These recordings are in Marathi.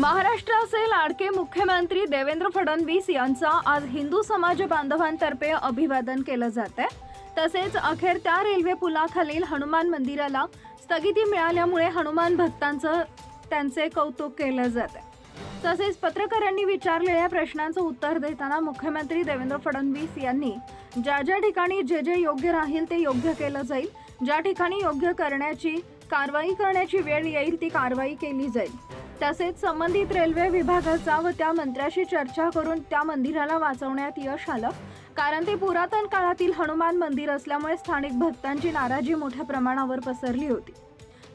महाराष्ट्राचे लाडके मुख्यमंत्री देवेंद्र फडणवीस यांचा आज हिंदू समाज बांधवांतर्फे अभिवादन केलं जात आहे तसेच अखेर त्या रेल्वे पुलाखालील हनुमान मंदिराला स्थगिती मिळाल्यामुळे हनुमान भक्तांचं त्यांचे कौतुक केलं जात आहे तसेच पत्रकारांनी विचारलेल्या प्रश्नांचं उत्तर देताना मुख्यमंत्री देवेंद्र फडणवीस यांनी ज्या ज्या ठिकाणी जे जे योग्य राहील ते योग्य केलं जाईल ज्या ठिकाणी योग्य करण्याची कारवाई करण्याची वेळ येईल ती कारवाई केली जाईल. तसेच संबंधित रेल्वे विभागाचा व त्या मंत्र्याशी चर्चा करून त्या मंदिराला वाचवण्यात यश आलं. कारण ते पुरातन काळातील हनुमान मंदिर असल्यामुळे स्थानिक भक्तांची नाराजी मोठ्या प्रमाणावर पसरली होती.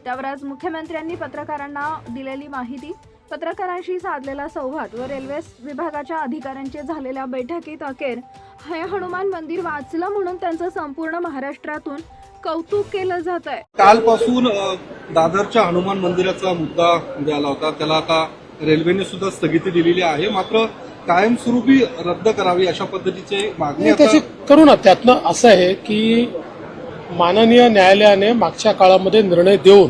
त्यावर आज मुख्यमंत्र्यांनी पत्रकारांना दिलेली माहिती पत्रकारांशी साधलेला संवाद व रेल्वे विभागाच्या अधिकाऱ्यांचे झालेल्या बैठकीत अखेर हे हनुमान मंदिर वाचलं म्हणून त्यांचं संपूर्ण महाराष्ट्रातून कौतुक केलं जात आहे. कालपासून दादरच्या हनुमान मंदिराचा मुद्दा आला होता. त्याला आता रेल्वेने सुद्धा स्थगिती दिलेली आहे. मात्र कायमस्वरूपी रद्द करावी अशा पद्धतीची मागणी त्याची करू ना. त्यातनं असं आहे की माननीय न्यायालयाने मागच्या काळामध्ये निर्णय देऊन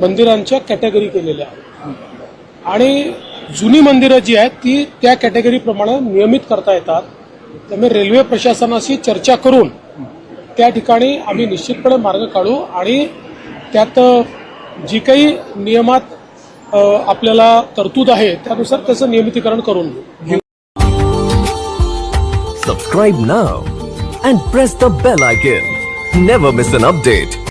मंदिरांच्या कॅटेगरी केलेल्या आहेत. आणि जुनी मंदिरं जी आहेत ती त्या कॅटेगरीप्रमाणे नियमित करता येतात. त्यामुळे रेल्वे प्रशासनाशी चर्चा करून त्या ठिकाणी आम्ही निश्चितपणे मार्ग काढू आणि त्यात जी काही नियमात आपल्याला तरतूद आहे त्यानुसार त्याचं नियमितीकरण करून घेऊ Subscribe and press press the bell icon. Never miss update.